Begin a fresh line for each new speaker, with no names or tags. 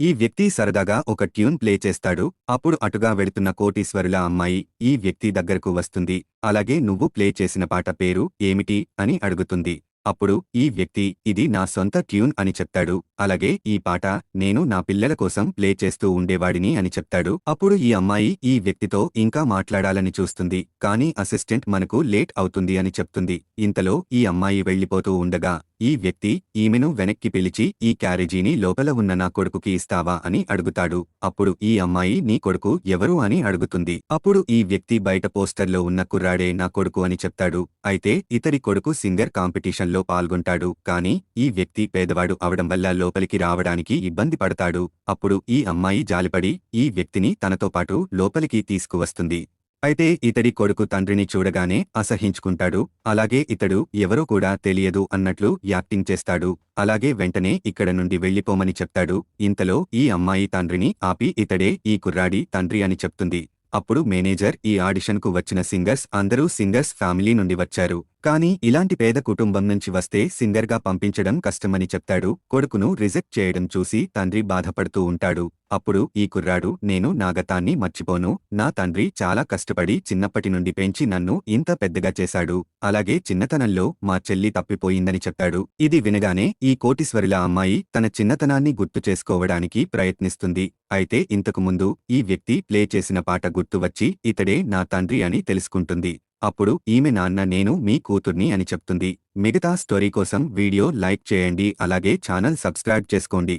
ఈ వ్యక్తి సరదాగా ఒక ట్యూన్ ప్లే చేస్తాడు. అప్పుడు అటుగా వెళుతున్న కోటీశ్వరుల అమ్మాయి ఈ వ్యక్తి దగ్గరకు వస్తుంది. అలాగే నువ్వు ప్లే చేసిన పాట పేరు ఏమిటి? అని అడుగుతుంది. అప్పుడు ఈ వ్యక్తి ఇది నా సొంత ట్యూన్ అని చెప్తాడు. అలాగే ఈ పాట నేను నా పిల్లల కోసం ప్లే చేస్తూ ఉండేవాడిని అని చెప్తాడు. అప్పుడు ఈ అమ్మాయి ఈ వ్యక్తితో ఇంకా మాట్లాడాలని చూస్తుంది. కానీ అసిస్టెంట్ మనకు లేట్ అవుతుంది అని చెప్తుంది. ఇంతలో ఈ అమ్మాయి వెళ్ళిపోతూ ఉండగా ఈ వ్యక్తి ఈమెను వెనక్కి పిలిచి ఈ క్యారేజీని లోపల ఉన్న నా కొడుకుకి ఇస్తావా అని అడుగుతాడు. అప్పుడు ఈ అమ్మాయి నీ కొడుకు ఎవరు అని అడుగుతుంది. అప్పుడు ఈ వ్యక్తి బయట పోస్టర్లో ఉన్న కుర్రాడే నా కొడుకు అని చెప్తాడు. అయితే ఇతరి కొడుకు సింగర్ కాంపిటీషన్లో పాల్గొంటాడు. కానీ ఈ వ్యక్తి పేదవాడు అవడం వల్ల లోపలికి రావడానికి ఇబ్బంది పడతాడు. అప్పుడు ఈ అమ్మాయి జాలిపడి ఈ వ్యక్తిని తనతో పాటు లోపలికి తీసుకువస్తుంది. అయితే ఇతడి కొడుకు తండ్రిని చూడగానే అసహించుకుంటాడు. అలాగే ఇతడు ఎవరో కూడా తెలియదు అన్నట్లు యాక్టింగ్ చేస్తాడు. అలాగే వెంటనే ఇక్కడ నుండి వెళ్ళిపోమని చెప్తాడు. ఇంతలో ఈ అమ్మాయి తండ్రిని ఆపి ఇతడే ఈ కుర్రాడి తండ్రి అని చెప్తుంది. అప్పుడు మేనేజర్ ఈ ఆడిషన్కు వచ్చిన సింగర్స్ అందరూ సింగర్స్ ఫ్యామిలీ నుండి వచ్చారు. కానీ ఇలాంటి పేద కుటుంబం నుంచి వస్తే సింగర్గా పంపించడం కష్టమని చెప్తాడు. కొడుకును రిజెక్ట్ చేయడం చూసి తండ్రి బాధపడుతూ ఉంటాడు. అప్పుడు ఈ కుర్రాడు నేను నా గతాన్ని మర్చిపోను. నా తండ్రి చాలా కష్టపడి చిన్నప్పటి నుండి పెంచి నన్ను ఇంత పెద్దగా చేశాడు. అలాగే చిన్నతనంలో మా చెల్లి తప్పిపోయిందని చెప్తాడు. ఇది వినగానే ఈ కోటీశ్వరుల అమ్మాయి తన చిన్నతనాన్ని గుర్తు చేసుకోవడానికి ప్రయత్నిస్తుంది. అయితే ఇంతకు ముందు ఈ వ్యక్తి ప్లే చేసిన పాట గుర్తు వచ్చి ఇతడే నా తండ్రి అని తెలుసుకుంటుంది. అప్పుడు ఈమె నాన్న నేను మీ కూతుర్ని అని చెప్తుంది. మిగతా స్టోరీ కోసం వీడియో లైక్ చేయండి. అలాగే ఛానల్ సబ్స్క్రైబ్ చేసుకోండి.